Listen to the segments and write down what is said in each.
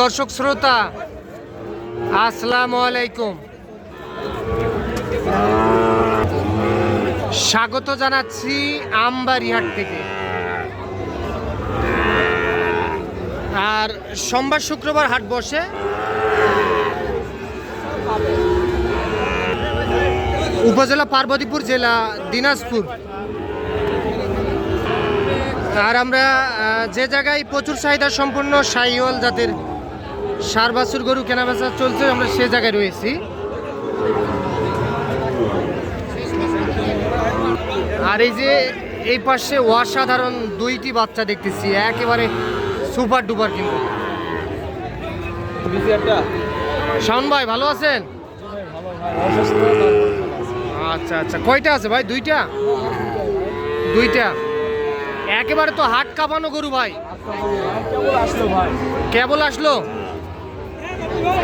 দর্শক শ্রোতা, আসসালামু আলাইকুম। স্বাগত জানাচ্ছি আমবাড়িহাট থেকে। আর সোমবার শুক্রবার হাট বসে। উপজেলা পার্বতীপুর জেলা দিনাজপুর। আর আমরা যে জায়গায় প্রচুর চাহিদা সম্পন্ন সাইওয়াল জাতের সার বাছুর গরু কেনাবেচা চলছে আমরা সে জায়গায় রয়েছি। আর এই যে এই পাশে অসাধারণ দুইটি বাচ্চা দেখতেছি একেবারে সুপার ডুপার কিন্তু। শাওন ভাই ভালো আছেন? আচ্ছা আচ্ছা কয়টা আছে ভাই? দুইটা? দুইটা। একেবারে তো হাট কাঁপানো গরু ভাই। কেবল আসলো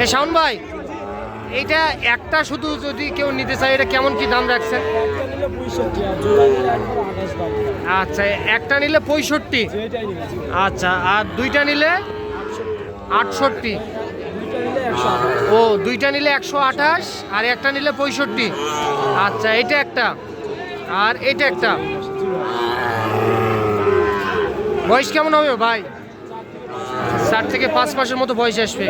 এ, শাওন ভাই, এইটা একটা শুধু যদি কেউ নিতে চায়, এটা কেমন কি দাম রাখছেন? আচ্ছা একটা নিলে পঁয়ষট্টি? আচ্ছা আর দুইটা নিলে আটষট্টি? ও, দুইটা নিলে একশো আঠাশ, আর একটা নিলে পঁয়ষট্টি? আচ্ছা এটা একটা। আর এটা একটা। বয়স কেমন হবে ভাই? চার থেকে পাঁচ মাসের মতো বয়স আসবে।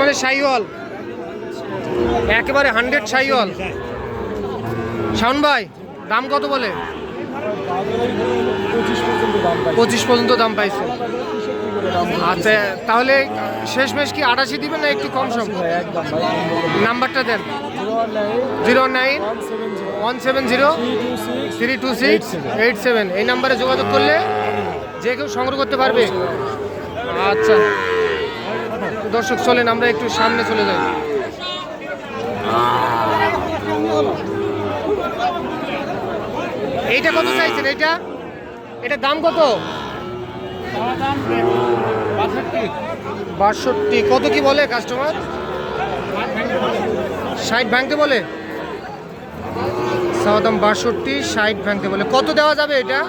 মানে সাইওয়াল একেবারে হান্ড্রেড সাইওয়াল শাওন ভাই, দাম কত বলে? পঁচিশ পর্যন্ত দাম পাইছে। আচ্ছা তাহলে শেষ মেশ কি আটাশি দিবেন না একটু কম সম? নাম্বারটা দেন। Zero nine, one seven zero, three two six, eight seven. এই নাম্বারে যোগাযোগ করলে যে কেউ সংগ্রহ করতে পারবে। আচ্ছা। দর্শক, চলেন, আমরা একটু সামনে চলে যাই। এইটা কত চাইছেন এইটা? এটা দাম কত? বাষট্টি। কত কি বলে কাস্টমার ষাট ভাঙতে বলে? দাম বাষট্টি, ষাট ভাঙতে বলে। কত দেওয়া যাবে এটা?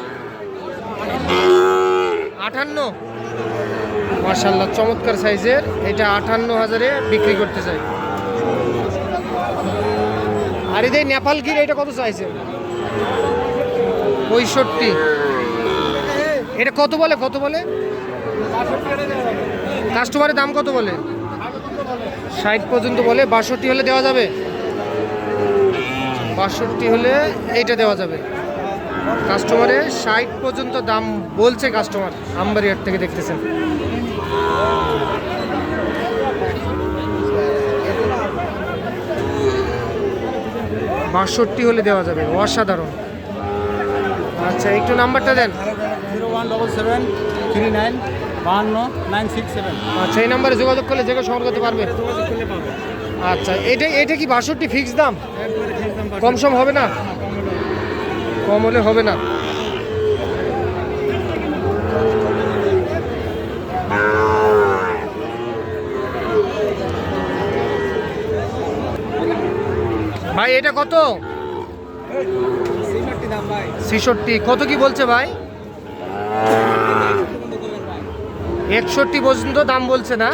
আটান্ন। মার্শাল্লাহ চমৎকার সাইজের। এটা আটান্ন হাজারে বিক্রি করতে চাই। আর এই নেপাল গির এটা কত চাইছে পঁয়ষট্টি। এটা কত বলে কত বলে? কাস্টমারের দাম কত বলে? ষাট পর্যন্ত বলে, বাষট্টি হলে দেওয়া যাবে? বাষট্টি হলে এইটা দেওয়া যাবে। কাস্টমারে ষাট পর্যন্ত দাম বলছে কাস্টমার আমবাড়িহাট থেকে দেখতেছেন। বাষট্টি হলে দেওয়া যাবে অসাধারণ। আচ্ছা একটু নাম্বারটা দেন। Zero one double seven three nine বাহান্ন নাইন সিক্স সেভেন। আচ্ছা এই নাম্বারে যোগাযোগ করলে যে কেউ সংগ্রহ করতে পারবে। আচ্ছা এটা এটা কি বাষট্টি ফিক্স দাম? কম সম হবে না? কম হলে হবে না। ভাই, এটা কত? ছেষট্টি। কত কি বলছে ভাই? একষট্টি পর্যন্ত দাম বলছে না?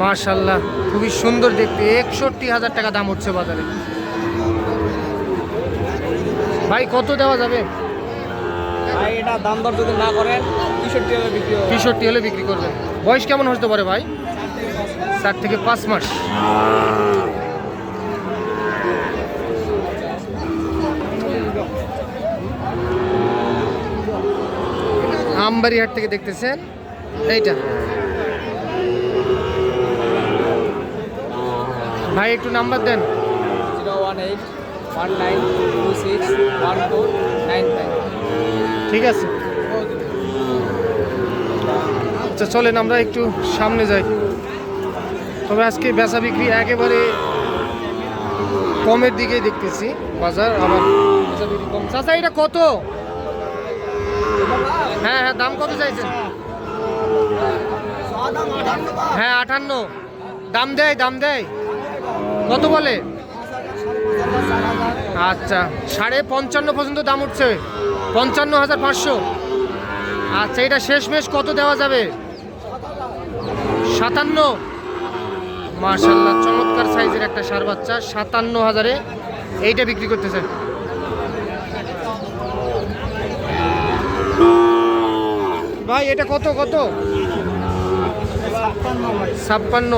মার্শাল্লাহ খুবই সুন্দর দেখতে। একষট্টি হাজার টাকা দাম হচ্ছে বাজারে। ভাই কত দেওয়া যাবে? ভাই এটা দাম দর যদি না করেন তেষট্টি হলে বিক্রি হবে। হলে বিক্রি করবেন। বয়স কেমন হতে পারে ভাই? চার থেকে পাঁচ মাস। আমবাড়িহাট থেকে দেখতেছেন? এইটা। ভাই একটু নাম্বার দেন। Zero one eight. One nine two six one two nine five ঠিক আছে। আচ্ছা চলেন, আমরা একটু সামনে যাই। তবে আজকে বেচা বিক্রি একেবারে কমের দিকেই দেখতেছি, বাজার বিক্রি কম। চাচা, এটা কত? হ্যাঁ হ্যাঁ দাম কত চাইছেন? হ্যাঁ আটান্ন। দাম দেয় দাম দেয়। কত বলে? আচ্ছা সাড়ে পঞ্চান্ন পর্যন্ত দাম উঠছে। পঞ্চান্ন হাজার পাঁচশো। আচ্ছা এটা শেষমেশ কত দেওয়া যাবে? সাতান্ন। মার্শাল্লাহ চমৎকার সাইজের একটা সার বাচ্চা, সাতান্ন হাজারে এইটা বিক্রি করতেছে। ভাই, এটা কত কত? ছাপ্পান্ন।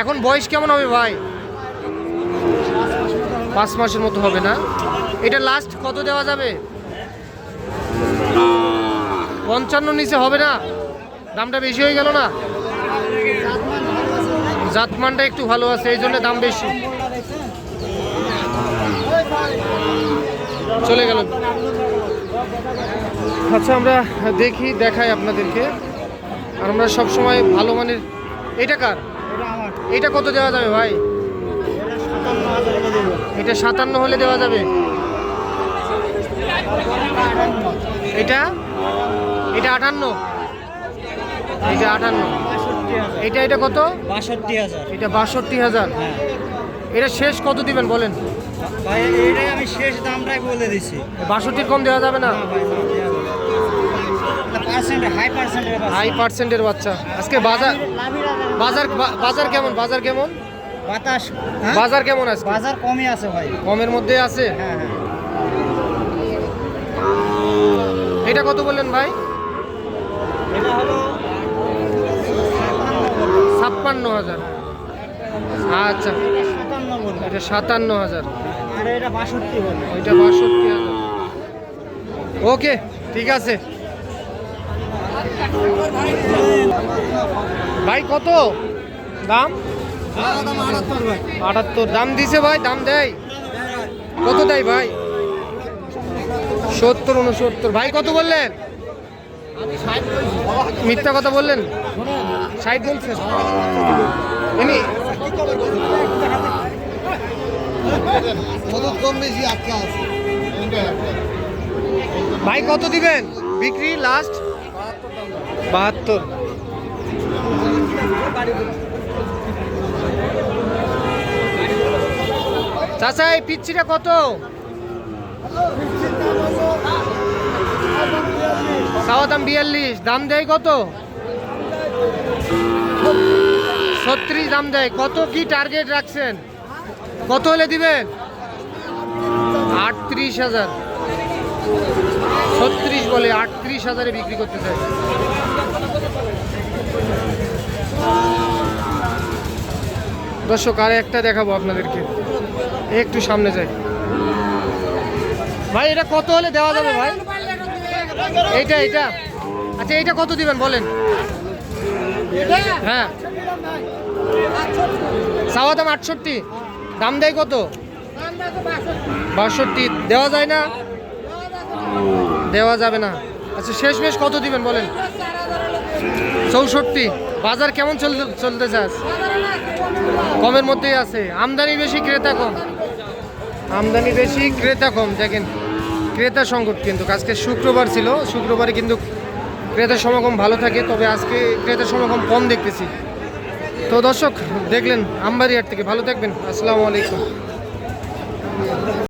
এখন বয়স কেমন হবে ভাই? পাঁচ মাসের মতো হবে না। এটা লাস্ট কত দেওয়া যাবে? পঞ্চান্ন নিচে হবে না? দামটা বেশি হয়ে গেল না? জাতমানটা একটু ভালো আছে, এই জন্য দাম বেশি। চলে গেল। আচ্ছা আমরা দেখি, দেখাই আপনাদেরকে। আর আমরা সবসময় ভালো মানের এটা কার? এটা কত দেওয়া যাবে ভাই? এটা সাতান্ন হলে দেওয়া যাবে। এটা? এটা আটান্ন। এটা আটান্ন। এটা এটা কত? বাষট্টি হাজার। এটা বাষট্টি হাজার। হ্যাঁ। এটা শেষ কত দিবেন বলেন? ভাই এটাই আমি শেষ দামটাই বলে দিছি। বাষট্টির কম দেওয়া যাবে না? হাই পার্সেন্টের বাচ্চা। আজকে বাজার বাজার বাজার কেমন? বাজার কেমন? বাতাস হ্যাঁ? বাজার কেমন আছে বাজার কমই আছে ভাই। কমের মধ্যে আছে? হ্যাঁ হ্যাঁ। এটা কত বললেন ভাই? এটা হলো ছাপ্পান্ন হাজার। আচ্ছা। এটা সাতান্ন হাজার। আর এটা বাষট্টি ওইটা বাষট্টি হাজার। ওকে ঠিক আছে। ভাই কত? দাম? আটাত্তর। দাম দিছে ভাই, দাম দেয়। কত দেয় ভাই? সত্তর, উনসত্তর। ভাই, কত বললেন? মিথ্যা কথা বললেন? ষাট বলছেন এমনি ভাই, কত দিবেন? বিক্রি লাস্ট বাহাত্তর। চাচা, এই পিচ্ছিটা কত? চাওয়া দাম বিয়াল্লিশ, দাম দেয় কত? ছত্রিশ দাম দেয়। কত কি টার্গেট রাখছেন? কত হলে দিবেন? আটত্রিশ হাজার। ছত্রিশ বলে আটত্রিশ হাজারে বিক্রি করতে চাই। দর্শক আর একটা দেখাবো আপনাদেরকে। একটু সামনে যাই। ভাই, এটা কত হলে দেওয়া যাবে ভাই? এইটা এইটা। আচ্ছা এইটা কত দিবেন, বলেন। হ্যাঁ। চাওয়া দাম আটষট্টি। দাম দেয় কত? বাষট্টি। দেওয়া যায় না? দেওয়া যাবে না। আচ্ছা শেষ মেশ কত দিবেন, বলেন? চৌষট্টি। বাজার কেমন চলতে চলতেছে আজ কমের মধ্যেই আছে। আমদানি বেশি, ক্রেতা কম। আমদানি বেশি, ক্রেতা কম দেখেন ক্রেতা সংকট কিন্তু। আজকে শুক্রবার ছিল, শুক্রবারে কিন্তু ক্রেতার সমাগম ভালো থাকে, তবে আজকে ক্রেতার সমাগম কম দেখতেছি। তো দর্শক, দেখলেন আমবাড়িহাট থেকে, ভালো থাকবেন, আসসালামু আলাইকুম।